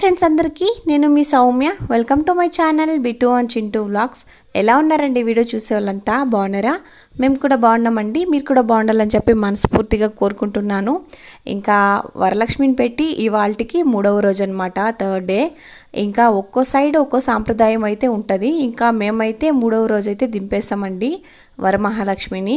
Friends అందరికీ నేను మీ Soumya. Welcome to my channel Bittu and Chintu vlogs ఎలా ఉన్నారండి వీడియో చూసే వాళ్ళంతా బాగున్నారా? మేము కూడా బాగున్నామండి. మీరు కూడా బాగుండాలని చెప్పి మనస్ఫూర్తిగా కోరుకుంటున్నాను. ఇంకా వరలక్ష్మిని పెట్టి ఇవాళకి మూడవ రోజు అనమాట థర్డ్ డే. ఇంకా ఒక్కో సైడ్ ఒక్కో సాంప్రదాయం అయితే ఉంటుంది. ఇంకా మేమైతే మూడవ రోజు అయితే దింపేస్తామండి వరమహాలక్ష్మిని.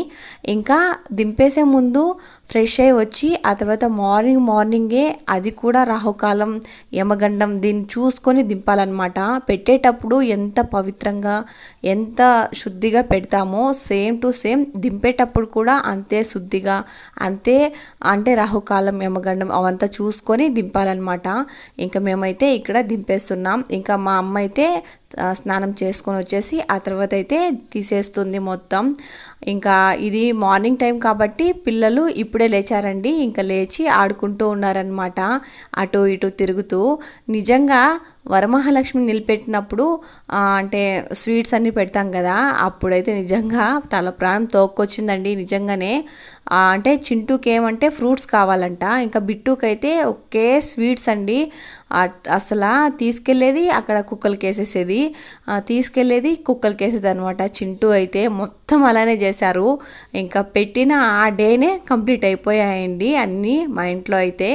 ఇంకా దింపేసే ముందు ఫ్రెష్ అయ్యి వచ్చి ఆ తర్వాత మార్నింగ్ మార్నింగే అది కూడా రాహుకాలం యమగండం దీన్ని చూసుకొని దింపాలన్నమాట. పెట్టేటప్పుడు ఎంత పవిత్రంగా ఎంత శుద్ధిగా పెడతామో సేమ్ టు సేమ్ దింపేటప్పుడు కూడా అంతే శుద్ధిగా అంతే అంటే రాహుకాలం యమగండం అవంతా చూసుకొని దింపాలన్నమాట. ఇంకా మేమైతే ఇక్కడ దింపేస్తున్నాం. ఇంకా మా అమ్మ అయితే స్నానం చేసుకొని వచ్చేసి ఆ తర్వాత అయితే తీసేస్తుంది మొత్తం. ఇంకా ఇది మార్నింగ్ టైం కాబట్టి పిల్లలు ఇప్పుడే లేచారండి. ఇంకా లేచి ఆడుకుంటూ ఉన్నారనమాట అటు ఇటు తిరుగుతూ. నిజంగా వరమహాలక్ష్మి నిలబెట్టినప్పుడు అంటే స్వీట్స్ అన్నీ పెడతాం కదా అప్పుడైతే నిజంగా తల ప్రాణం తోక్కొచ్చిందండి నిజంగానే. అంటే చింటూకి ఏమంటే ఫ్రూట్స్ కావాలంట. ఇంకా బిట్టుకి అయితే ఒకే స్వీట్స్ అండి. అసలు తీసుకెళ్ళేది అక్కడ కుక్కలకి వేసేసేది తీసుకెళ్ళేది కుక్కలకి వేసేది అనమాట చింటూ అయితే మొత్తం అలానే చేశారు. ఇంకా పెట్టిన ఆ డేనే కంప్లీట్ అయిపోయాయండి అన్నీ మా ఇంట్లో అయితే.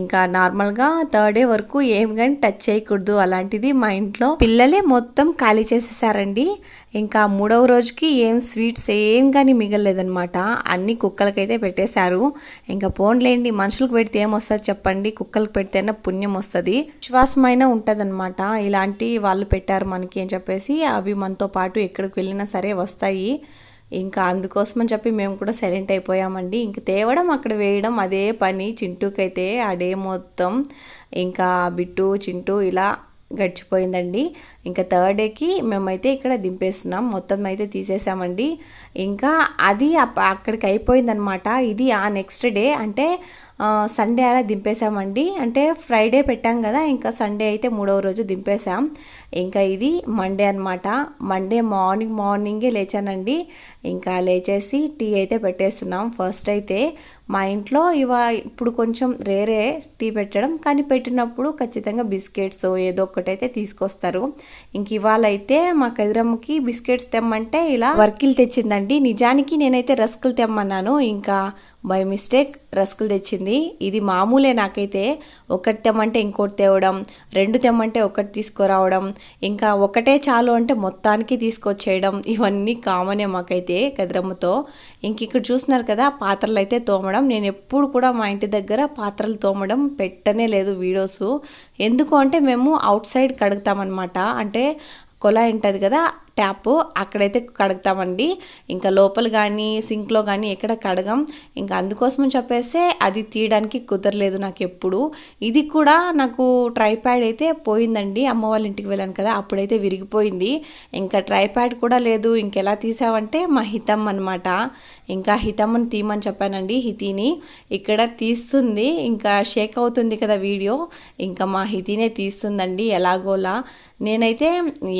ఇంకా నార్మల్గా థర్డ్ డే వరకు ఏం కానీ టచ్ చేయకూడదు అలాంటిది మా ఇంట్లో. పిల్లలే మొత్తం ఖాళీ చేసేసారండి. ఇంకా మూడవ రోజుకి ఏం స్వీట్స్ ఏం కానీ మిగలలేదనమాట అన్ని కుక్కలకైతే పెట్టేశారు. ఇంకా పోన్లేండి మనుషులకు పెడితే ఏమొస్తుంది చెప్పండి. కుక్కలకు పెడితేనే పుణ్యం వస్తుంది. విశ్వాసమైన ఉంటుందన్నమాట. ఇలాంటి వాళ్ళు పెట్టారు మనకి అని చెప్పేసి అవి మనతో పాటు ఎక్కడికి వెళ్ళినా సరే వస్తాయి. ఇంకా అందుకోసమని చెప్పి మేము కూడా సైలెంట్ అయిపోయామండి. ఇంక తేవడం అక్కడ వేయడం అదే పని. చింటూకైతే ఆ డే మొత్తం. ఇంకా బిట్టు చింటూ ఇలా గడిచిపోయిందండి. ఇంకా థర్డ్ డేకి మేమైతే ఇక్కడ దింపేస్తున్నాం. మొత్తం అయితే తీసేసామండి. ఇంకా అది అక్కడికి అయిపోయిందనమాట ఇది ఆ నెక్స్ట్ డే. అంటే సండే అలా దింపేసామండి అంటే ఫ్రైడే పెట్టాం కదా ఇంకా సండే అయితే మూడవ రోజు దింపేసాం ఇంకా ఇది మండే అనమాట మండే మార్నింగ్ మార్నింగే లేచానండి. ఇంకా లేచేసి టీ అయితే పెట్టేస్తున్నాం. ఫస్ట్ అయితే మా ఇంట్లో ఇవ ఇప్పుడు కొంచెం రేరే టీ పెట్టడం కానీ పెట్టినప్పుడు ఖచ్చితంగా బిస్కెట్స్ ఏదో ఒకటైతే తీసుకొస్తారు. ఇంక ఇవాళ అయితే మా కదిరమ్మకి బిస్కెట్స్ తెమ్మంటే ఇలా వర్కిల్ తెచ్చిందండి. నిజానికి నేనైతే రస్కులు తెమ్మన్నాను. ఇంకా బై మిస్టేక్ రస్కులు తెచ్చింది. ఇది మామూలే నాకైతే. ఒకటి తెమ్మంటే ఇంకోటి తేవడం రెండు తెమ్మంటే ఒకటి తీసుకురావడం ఇంకా ఒకటే చాలు అంటే మొత్తానికి తీసుకొచ్చేయడం ఇవన్నీ కామనే మాకైతే కదిరమ్మతో. ఇంక ఇక్కడ చూస్తున్నారు కదా పాత్రలు అయితే తోమడం. నేను ఎప్పుడు కూడా మా ఇంటి దగ్గర పాత్రలు తోమడం పెట్టనే లేదు వీడియోస్. ఎందుకు అంటే మేము అవుట్ సైడ్ కడుగుతామన్నమాట. అంటే కొలాయి ఉంటుంది కదా ట్యాప్ అక్కడైతే కడుగుతామండి. ఇంకా లోపల కానీ సింక్లో కానీ ఎక్కడ కడగం. ఇంకా అందుకోసమని చెప్పేస్తే అది తీయడానికి కుదరలేదు నాకు ఎప్పుడు ఇది కూడా నాకు ట్రైప్యాడ్ అయితే పోయిందండి. అమ్మ వాళ్ళ ఇంటికి వెళ్ళాను కదా అప్పుడైతే విరిగిపోయింది. ఇంకా ట్రైప్యాడ్ కూడా లేదు. ఇంకెలా తీసావంటే మా హితం అనమాట ఇంకా హితమ్మని తీయమని చెప్పానండి హితిని. ఇక్కడ తీస్తుంది. ఇంకా షేక్ అవుతుంది కదా వీడియో. ఇంకా మా హితినే తీస్తుందండి ఎలాగోలా. నేనైతే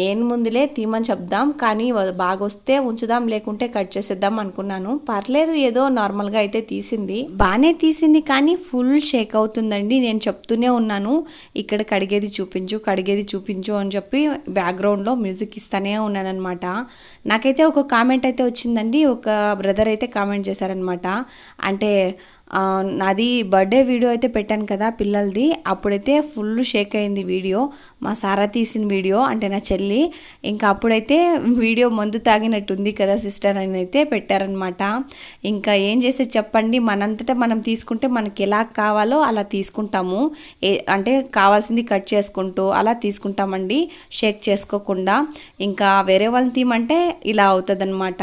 ఏం ముందులే తీయమని వద్దాం కానీ బాగా వస్తే ఉంచుదాం లేకుంటే కట్ చేసేద్దాం అనుకున్నాను. పర్లేదు ఏదో నార్మల్గా అయితే తీసింది. బాగానే తీసింది కానీ ఫుల్ షేక్ అవుతుందండి. నేను చెప్తూనే ఉన్నాను. ఇక్కడ కడిగేది చూపించు కడిగేది చూపించు అని చెప్పి బ్యాక్గ్రౌండ్లో మ్యూజిక్ ఇస్తానే ఉన్నానమాట నాకైతే ఒక కామెంట్ అయితే వచ్చిందండి. ఒక బ్రదర్ అయితే కామెంట్ చేశారనమాట అంటే నాది బర్త్డే వీడియో అయితే పెట్టాను కదా పిల్లలది. అప్పుడైతే ఫుల్ షేక్ అయింది వీడియో. మా సారా తీసిన వీడియో అంటే నా చెల్లి. ఇంకా అప్పుడైతే వీడియో మందు తాగినట్టుంది కదా సిస్టర్ అని అయితే పెట్టారనమాట ఇంకా ఏం చేసే చెప్పండి? మనంతటా మనం తీసుకుంటే మనకి ఎలా కావాలో అలా తీసుకుంటాము. ఏ అంటే కావాల్సింది కట్ చేసుకుంటూ అలా తీసుకుంటామండి. షేక్ చేసుకోకుండా. ఇంకా వేరే వాళ్ళని తీయమంటే ఇలా అవుతుందన్నమాట.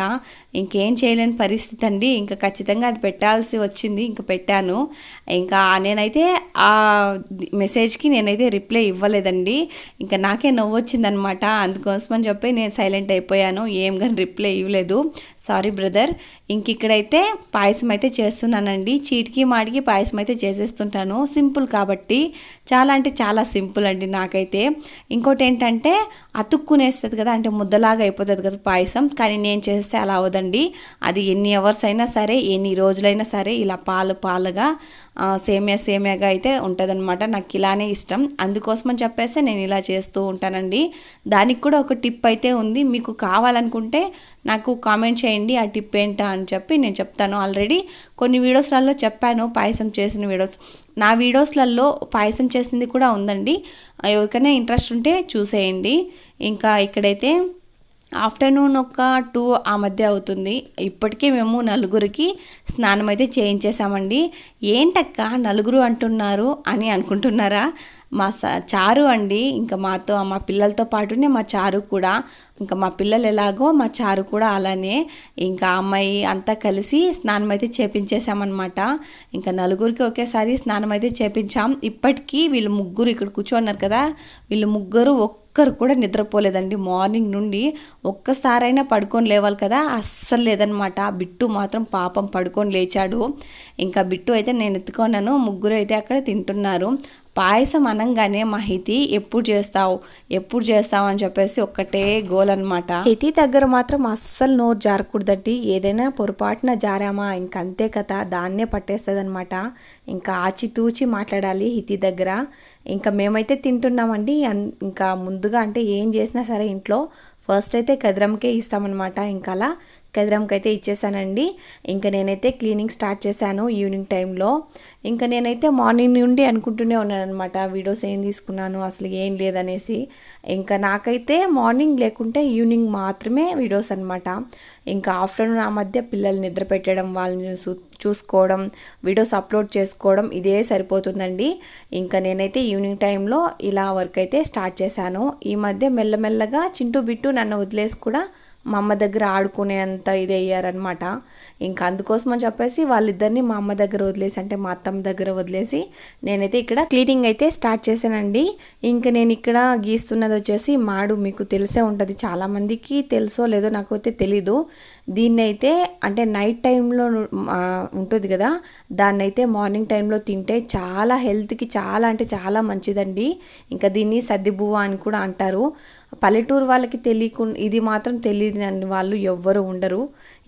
ఇంకేం చేయలేని పరిస్థితి అండి. ఇంకా ఖచ్చితంగా అది పెట్టాల్సి వచ్చింది. ఇంకా పెట్టాను. ఇంకా నేనైతే ఆ మెసేజ్కి నేనైతే రిప్లై ఇవ్వలేదండి. ఇంకా నాకే నవ్వు వచ్చిందనమాట అందుకోసమని చెప్పి నేను సైలెంట్ అయిపోయాను. ఏం కానీ రిప్లై ఇవ్వలేదు. సారీ బ్రదర్ ఇంక ఇక్కడైతే పాయసం అయితే చేస్తున్నానండి. చీటికి మాటికి పాయసం అయితే చేసేస్తుంటాను. సింపుల్ కాబట్టి చాలా అంటే చాలా సింపుల్ అండి నాకైతే. ఇంకోటి ఏంటంటే అతుక్కునేస్తుంది కదా అంటే ముద్దలాగా అయిపోతుంది కదా పాయసం. కానీ నేను చేస్తే అలా అవదండి అది ఎన్ని అవర్స్ అయినా సరే ఎన్ని రోజులైనా సరే ఇలా పాలు పాలుగా సేమియా సేమియాగా అయితే ఉంటుందన్నమాట. నాకు ఇలానే ఇష్టం. అందుకోసమని చెప్పేసి నేను ఇలా చేస్తూ ఉంటానండి. దానికి కూడా ఒక టిప్ అయితే ఉంది. మీకు కావాలనుకుంటే నాకు కామెంట్ చేయండి ఆ టిప్ ఏంటా అని చెప్పి నేను చెప్తాను. ఆల్రెడీ కొన్ని వీడియోస్లలో చెప్పాను పాయసం చేసిన వీడియోస్. నా వీడియోస్లలో పాయసం చేసింది కూడా ఉందండి. ఎవరికైనా ఇంట్రెస్ట్ ఉంటే చూసేయండి. ఇంకా ఇక్కడైతే ఆఫ్టర్నూన్ ఒక టూ ఆ మధ్య అవుతుంది. ఇప్పటికే మేము నలుగురికి స్నానం అయితే చేయించేసామండి ఏంటక్క నలుగురు అంటున్నారు అని అనుకుంటున్నారా? మా స చారు అండి. ఇంకా మాతో మా పిల్లలతో పాటునే మా చారు కూడా. ఇంకా మా పిల్లలు ఎలాగో మా చారు కూడా అలానే ఇంకా అమ్మాయి అంతా కలిసి స్నానం అయితే చేపించేసామన్నమాట ఇంకా నలుగురికి ఒకేసారి స్నానం అయితే చేపించాం. ఇప్పటికీ వీళ్ళు ముగ్గురు ఇక్కడ కూర్చోన్నారు కదా. వీళ్ళు ముగ్గురు ఒక్కరు కూడా నిద్రపోలేదండి. మార్నింగ్ నుండి ఒక్కసారైనా పడుకొని లేవాలి కదా. అస్సలు లేదనమాట బిట్టు మాత్రం పాపం పడుకొని లేచాడు. ఇంకా బిట్టు అయితే నేను ఎత్తుకున్నాను. ముగ్గురు అయితే అక్కడ తింటున్నారు. పాయసం అనగానే మా హితి ఎప్పుడు చేస్తావు? ఎప్పుడు చేస్తావు? అని చెప్పేసి ఒక్కటే గోల్ అనమాట హితి దగ్గర మాత్రం అస్సలు నోరు జారకూడదండి. ఏదైనా పొరపాటున జారామా ఇంకంతే కదా దాన్నే పట్టేస్తుంది అనమాట ఇంకా ఆచితూచి మాట్లాడాలి హితి దగ్గర. ఇంకా మేమైతే తింటున్నామండి. అన్- ఇంకా ముందుగా అంటే ఏం చేసినా సరే ఇంట్లో ఫస్ట్ అయితే కదిరంకే ఇస్తామన్నమాట. ఇంకా అలా కదిరంకి అయితే ఇచ్చేసానండి. ఇంకా నేనైతే క్లీనింగ్ స్టార్ట్ చేశాను ఈవినింగ్ టైంలో. ఇంకా నేనైతే మార్నింగ్ నుండి అనుకుంటూనే ఉన్నాను అనమాట వీడియోస్ ఏం తీసుకున్నాను అసలు ఏం లేదనేసి. ఇంకా నాకైతే మార్నింగ్ లేకుంటే ఈవినింగ్ మాత్రమే వీడియోస్ అనమాట ఇంకా ఆఫ్టర్నూన్ ఆ మధ్య పిల్లల్ని నిద్ర పెట్టడం వాళ్ళని చూ- చూసుకోవడం వీడియోస్ అప్లోడ్ చేసుకోవడం ఇదే సరిపోతుందండి. ఇంకా నేనైతే ఈవినింగ్ టైంలో ఇలా వర్క్ అయితే స్టార్ట్ చేశాను. ఈ మధ్య మెల్లమెల్లగా చింటూ బిట్టు నన్ను వదిలేసి కూడా మా అమ్మ దగ్గర ఆడుకునేంత ఇది అయ్యారనమాట ఇంకా అందుకోసం అని చెప్పేసి వాళ్ళిద్దరిని మా అమ్మ దగ్గర వదిలేసి అంటే మా అత్తమ్మ దగ్గర వదిలేసి నేనైతే ఇక్కడ క్లీనింగ్ అయితే స్టార్ట్ చేశానండి. ఇంకా నేను ఇక్కడ గీస్తున్నది వచ్చేసి మాడు. మీకు తెలిసే ఉంటుంది. చాలామందికి తెలుసో లేదో నాకు అయితే తెలీదు. దీన్ని అయితే అంటే నైట్ టైంలో ఉంటుంది కదా. దాన్ని అయితే మార్నింగ్ టైంలో తింటే చాలా హెల్త్కి చాలా అంటే చాలా మంచిదండి. ఇంకా దీన్ని సద్దిబువ్వ అని కూడా అంటారు. పల్లెటూరు వాళ్ళకి తెలియకుండా ఇది మాత్రం తెలియదు అని వాళ్ళు ఎవ్వరు ఉండరు.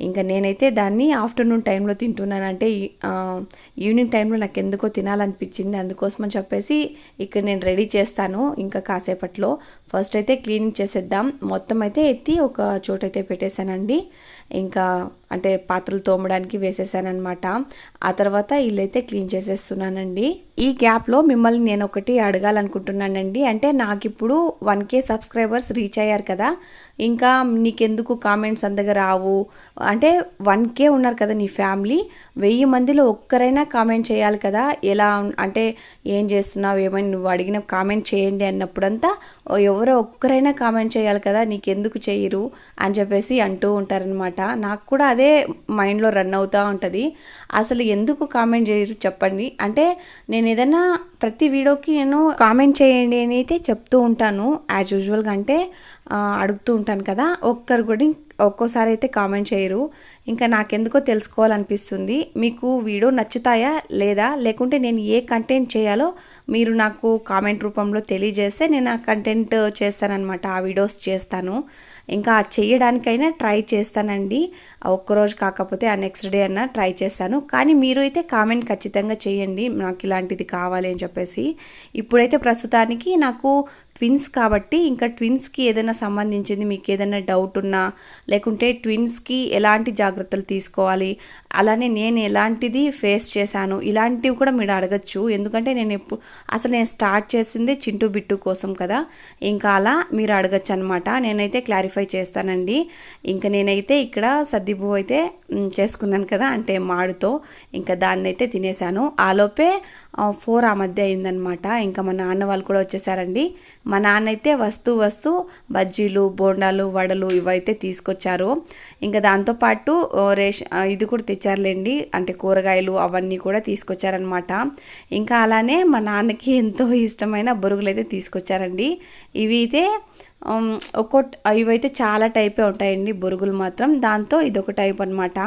ఇంకా నేనైతే దాన్ని ఆఫ్టర్నూన్ టైంలో తింటున్నాను. అంటే ఈవినింగ్ టైంలో నాకు ఎందుకో తినాలనిపించింది. అందుకోసం అని చెప్పేసి ఇక్కడ నేను రెడీ చేస్తాను ఇంకా కాసేపట్లో. ఫస్ట్ అయితే క్లీనింగ్ చేసేద్దాం. మొత్తం అయితే ఎత్తి ఒక చోట అయితే పెట్టేశానండి. ఇంకా అంటే పాత్రలు తోమడానికి వేసేసానమాట ఆ తర్వాత ఇల్లైతే క్లీన్ చేసేస్తున్నానండి. ఈ గ్యాప్లో మిమ్మల్ని నేను ఒకటి అడగాలనుకుంటున్నానండి. అంటే నాకు ఇప్పుడు one K subscribe subscribers reach అయ్యారు కదా. ఇంకా నీకెందుకు కామెంట్స్ అందగా రావు? అంటే వన్ కే ఉన్నారు కదా నీ ఫ్యామిలీ వెయ్యి మందిలో ఒక్కరైనా కామెంట్ చేయాలి కదా? ఎలా అంటే ఏం చేస్తున్నావు? ఏమైనా నువ్వు అడిగిన కామెంట్ చేయండి అన్నప్పుడంతా ఎవరో ఒక్కరైనా కామెంట్ చేయాలి కదా? నీకెందుకు చేయరు? అని చెప్పేసి అంటూ ఉంటారనమాట నాకు కూడా అదే మైండ్లో రన్ అవుతూ ఉంటుంది. అసలు ఎందుకు కామెంట్ చేయరు చెప్పండి? అంటే నేను ఏదైనా ప్రతి వీడియోకి నేను కామెంట్ చేయండి అని అయితే చెప్తూ ఉంటాను యాజ్ యూజువల్గా అంటే అడుగుతూ ఉంటాను కదా ఒక్కరు కూడా ఒక్కోసారి అయితే కామెంట్ చేయరు. ఇంకా నాకెందుకో తెలుసుకోవాలనిపిస్తుంది. మీకు వీడియో నచ్చుతాయా లేదా? లేకుంటే నేను ఏ కంటెంట్ చేయాలో మీరు నాకు కామెంట్ రూపంలో తెలియజేస్తే నేను ఆ కంటెంట్ చేస్తానన్నమాట ఆ వీడియోస్ చేస్తాను. ఇంకా చేయడానికైనా ట్రై చేస్తానండి. ఒక్కరోజు కాకపోతే ఆ నెక్స్ట్ డే అన్న ట్రై చేస్తాను. కానీ మీరు అయితే కామెంట్ ఖచ్చితంగా చేయండి నాకు ఇలాంటిది కావాలి అని చెప్పేసి. ఇప్పుడైతే ప్రస్తుతానికి నాకు ట్విన్స్ కాబట్టి ఇంకా ట్విన్స్కి ఏదైనా సంబంధించింది మీకు ఏదైనా డౌట్ ఉన్నా లేకుంటే ట్విన్స్కి ఎలాంటి జాగ్రత్తలు తీసుకోవాలి అలానే నేను ఎలాంటిది ఫేస్ చేశాను ఇలాంటివి కూడా మీరు అడగచ్చు. ఎందుకంటే నేను ఎప్పుడు అసలు నేను స్టార్ట్ చేసింది చింటూ బిట్టు కోసం కదా. ఇంకా అలా మీరు అడగచ్చు అనమాట నేనైతే క్లారిఫై చేస్తానండి. ఇంకా నేనైతే ఇక్కడ సద్దిబు అయితే చేసుకున్నాను కదా అంటే మాడుతో. ఇంకా దాన్ని అయితే తినేసాను ఆలోపే ఫోర్ ఆ మధ్య అయిందనమాట ఇంకా మా నాన్న వాళ్ళు కూడా వచ్చేసారండి. మా నాన్న అయితే వస్తూ వస్తూ బజ్జీలు బోండాలు వడలు ఇవైతే తీసుకొచ్చారు. ఇంకా దాంతోపాటు రేష ఇది కూడా తెచ్చారులేండి. అంటే కూరగాయలు అవన్నీ కూడా తీసుకొచ్చారనమాట ఇంకా అలానే మా నాన్నకి ఎంతో ఇష్టమైన బొరుగులు అయితే తీసుకొచ్చారండి. ఇవి అయితే ఉమ్, ఒక్కో ఇవైతే చాలా టైపే ఉంటాయండి బొరుగులు మాత్రం. దాంతో ఇదొక టైప్ అనమాట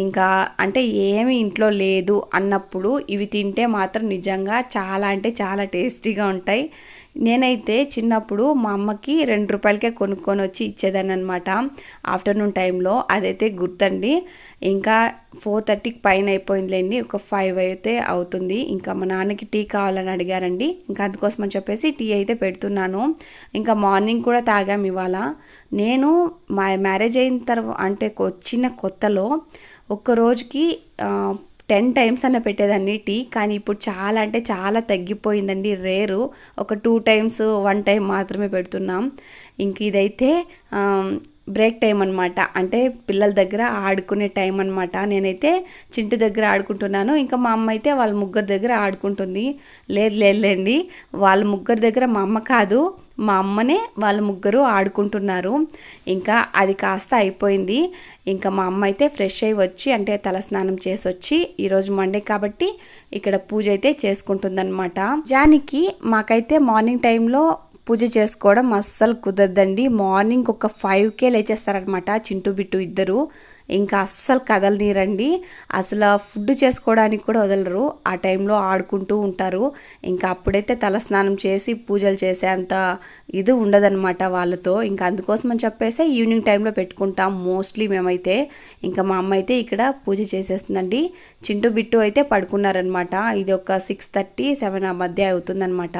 ఇంకా అంటే ఏమి ఇంట్లో లేదు అన్నప్పుడు ఇవి తింటే మాత్రం నిజంగా చాలా అంటే చాలా టేస్టీగా ఉంటాయి. నేనైతే చిన్నప్పుడు మా అమ్మకి రెండు రూపాయలకే కొనుక్కొని వచ్చి ఇచ్చేదాన్ని అనమాట ఆఫ్టర్నూన్ టైంలో అదైతే గుర్తండి. ఇంకా ఫోర్ థర్టీకి పైన అయిపోయిందిలేండి. ఒక ఫైవ్ అయితే అవుతుంది. ఇంకా మా నాన్నకి టీ కావాలని అడిగారండి. ఇంకా అందుకోసం అని చెప్పేసి టీ అయితే పెడుతున్నాను. ఇంకా మార్నింగ్ కూడా తాగాము ఇవాళ. నేను మా మ్యారేజ్ అయిన తర్వాత అంటే వచ్చిన కొత్తలో ఒక్క రోజుకి టెన్ టైమ్స్ అన్న పెట్టేదాన్ని టీ కానీ ఇప్పుడు చాలా అంటే చాలా తగ్గిపోయిందండి రేరు. ఒక టూ టైమ్స్ వన్ టైం మాత్రమే పెడుతున్నాం. ఇంక ఇదైతే బ్రేక్ టైం అనమాట అంటే పిల్లల దగ్గర ఆడుకునే టైం అనమాట నేనైతే చింటి దగ్గర ఆడుకుంటున్నాను. ఇంకా మా అమ్మ అయితే వాళ్ళ ముగ్గురు దగ్గర ఆడుకుంటుంది. లేదు లేదులేండి వాళ్ళ ముగ్గురు దగ్గర మా అమ్మ కాదు. మా అమ్మనే వాళ్ళ ముగ్గురు ఆడుకుంటున్నారు. ఇంకా అది కాస్త అయిపోయింది. ఇంకా మా అమ్మ అయితే ఫ్రెష్ అయ్యి వచ్చి అంటే తలస్నానం చేసి వచ్చి ఈరోజు మండే కాబట్టి ఇక్కడ పూజ అయితే చేసుకుంటుందన్నమాట. జానికి మాకైతే మార్నింగ్ టైంలో పూజ చేసుకోవడం అస్సలు కుదరదండి. మార్నింగ్ ఒక ఫైవ్కే లేచేస్తారనమాట చింటూ బిట్టు ఇద్దరు. ఇంకా అస్సలు కదలనీరండి. అసలు ఫుడ్ చేసుకోవడానికి కూడా వదలరు. ఆ టైంలో ఆడుకుంటూ ఉంటారు. ఇంకా అప్పుడైతే తలస్నానం చేసి పూజలు చేసేంత ఇది ఉండదన్నమాట వాళ్ళతో. ఇంకా అందుకోసం అని చెప్పేసి ఈవినింగ్ టైంలో పెట్టుకుంటాం మోస్ట్లీ మేమైతే. ఇంకా మా అమ్మ అయితే ఇక్కడ పూజ చేసేస్తుందండి. చింటూ బిట్టు అయితే పడుకున్నారనమాట ఇది ఒక సిక్స్ థర్టీ సెవెన్ ఆ మధ్య అవుతుందన్నమాట.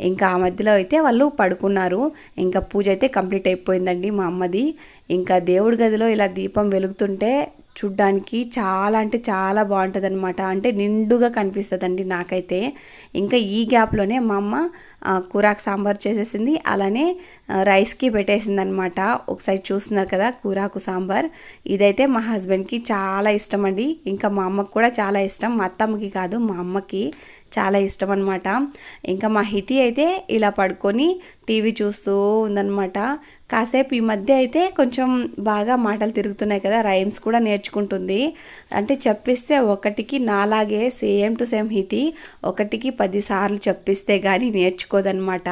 ఇంకా ఆ మధ్యలో అయితే వాళ్ళు పడుకున్నారు. ఇంకా పూజ అయితే కంప్లీట్ అయిపోయిందండి మా అమ్మది. ఇంకా దేవుడి గదిలో ఇలా దీపం వెలుగు వెలుగుతుంటే చూడ్డానికి చాలా అంటే చాలా బాగుంటుంది అనమాట అంటే నిండుగా కనిపిస్తుందండి నాకైతే. ఇంకా ఈ గ్యాప్లోనే మా అమ్మ కూరాకు సాంబార్ చేసేసింది. అలానే రైస్కి పెట్టేసింది అనమాట ఒకసారి చూస్తున్నారు కదా కూరాకు సాంబార్. ఇదైతే మా హస్బెండ్కి చాలా ఇష్టం అండి ఇంకా మా అమ్మకు కూడా చాలా ఇష్టం. మా అత్తమ్మకి కాదు మా అమ్మకి చాలా ఇష్టం అనమాట ఇంకా మా హితి అయితే ఇలా పడుకొని టీవీ చూస్తూ ఉందన్నమాట. కాసేపు ఈ మధ్య అయితే కొంచెం బాగా మాటలు తిరుగుతున్నాయి కదా రైమ్స్ కూడా నేర్చుకుంటుంది. అంటే చెప్పిస్తే ఒకటికి నాలాగే సేమ్ టు సేమ్ హితి ఒకటికి పదిసార్లు చెప్పిస్తే కానీ నేర్చుకోదనమాట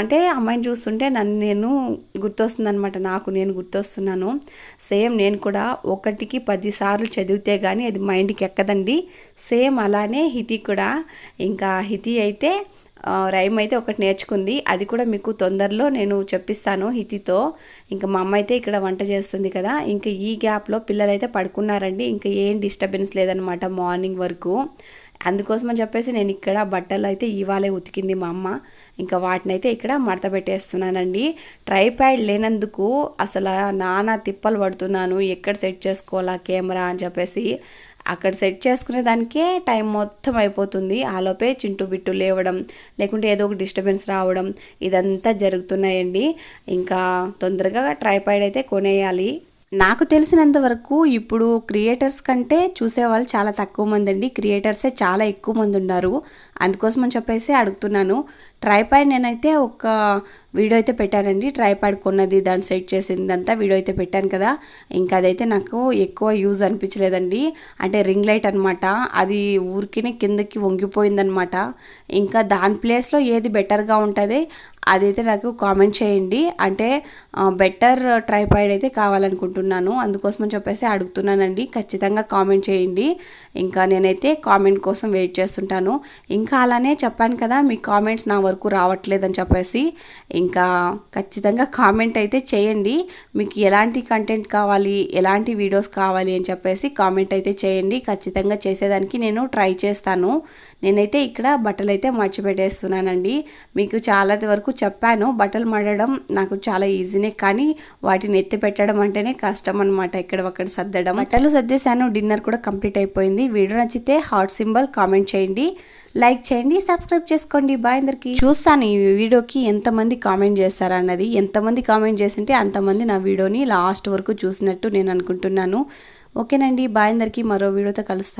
అంటే అమ్మాయిని చూస్తుంటే నన్ను నేను గుర్తొస్తుందనమాట నాకు నేను గుర్తొస్తున్నాను. సేమ్ నేను కూడా ఒకటికి పదిసార్లు చదివితే కానీ అది మైండ్కి ఎక్కదండి. సేమ్ అలానే హితి కూడా. ఇంకా హితి అయితే రైమ్ అయితే ఒకటి నేర్చుకుంది. అది కూడా మీకు తొందరలో నేను చెప్పిస్తాను హితితో. ఇంకా మా అమ్మ అయితే ఇక్కడ వంట చేస్తుంది కదా. ఇంకా ఈ గ్యాప్లో పిల్లలు అయితే పడుకున్నారండి. ఇంకా ఏం డిస్టర్బెన్స్ లేదనమాట మార్నింగ్ వరకు. అందుకోసమని చెప్పేసి నేను ఇక్కడ బట్టలు అయితే ఇవాళే ఉతికింది మా అమ్మ. ఇంకా వాటిని అయితే ఇక్కడ మడత పెట్టేస్తున్నానండి. ట్రైప్యాడ్ లేనందుకు అసలు నానా తిప్పలు పడుతున్నాను. ఎక్కడ సెట్ చేసుకోవాలా కెమెరా అని చెప్పేసి. అక్కడ సెట్ చేసుకునే దానికే టైం మొత్తం అయిపోతుంది. ఆలోపే చింటూ బిట్టు లేవడం లేకుంటే ఏదో ఒక డిస్టర్బెన్స్ రావడం ఇదంతా జరుగుతున్నాయండి. ఇంకా తొందరగా ట్రైపాయిడ్ అయితే కొనేయాలి. నాకు తెలిసినంత వరకు ఇప్పుడు క్రియేటర్స్ కంటే చూసేవాళ్ళు చాలా తక్కువ మంది అండి. క్రియేటర్సే చాలా ఎక్కువ మంది ఉన్నారు. అందుకోసం అని చెప్పేసి అడుగుతున్నాను. ట్రైపాడ్ నేనైతే ఒక వీడియో అయితే పెట్టానండి. ట్రైపాడ్ కొన్నది దాన్ని సెట్ చేసింది అంతా వీడియో అయితే పెట్టాను కదా. ఇంకా అదైతే నాకు ఎక్కువ యూజ్ అనిపించలేదండి. అంటే రింగ్ లైట్ అనమాట అది ఊరికినే కిందకి వంగిపోయిందనమాట ఇంకా దాని ప్లేస్లో ఏది బెటర్గా ఉంటుంది అదైతే నాకు కామెంట్ చేయండి. అంటే బెటర్ ట్రైపాడ్ అయితే కావాలనుకుంటున్నాను. అందుకోసం అని చెప్పేసి అడుగుతున్నానండి. ఖచ్చితంగా కామెంట్ చేయండి. ఇంకా నేనైతే కామెంట్ కోసం వెయిట్ చేస్తుంటాను. ఇంకా అలానే చెప్పాను కదా మీ కామెంట్స్ నా వరకు రావట్లేదని చెప్పేసి ఇంకా ఖచ్చితంగా కామెంట్ అయితే చేయండి. మీకు ఎలాంటి కంటెంట్ కావాలి ఎలాంటి వీడియోస్ కావాలి అని చెప్పేసి కామెంట్ అయితే చేయండి. ఖచ్చితంగా చేసేదానికి నేను ట్రై చేస్తాను. నేనైతే ఇక్కడ బట్టలు అయితే మర్చిపెట్టేస్తున్నానండి మీకు చాలా వరకు చెప్పాను. బట్టలు మడడం నాకు చాలా ఈజీనే కానీ వాటిని ఎత్తి పెట్టడం అంటేనే కష్టం అనమాట ఇక్కడ ఒక్కడ సర్దడం. బట్టలు సర్దేశాను. డిన్నర్ కూడా కంప్లీట్ అయిపోయింది. వీడియో నచ్చితే హాట్ సింబల్ కామెంట్ చేయండి. లైక్ చేయండి సబ్స్క్రైబ్ చేసుకోండి. బాయ్ అందరికీ. చూస్తాను ఈ వీడియోకి ఎంతమంది కామెంట్ చేస్తారన్నది ఎంతమంది కామెంట్ చేసింటే అంతమంది నా వీడియోని లాస్ట్ వరకు చూసినట్టు నేను అనుకుంటున్నాను. ఓకేనండి బాయ్ అందరికీ. మరో వీడియోతో కలుస్తాను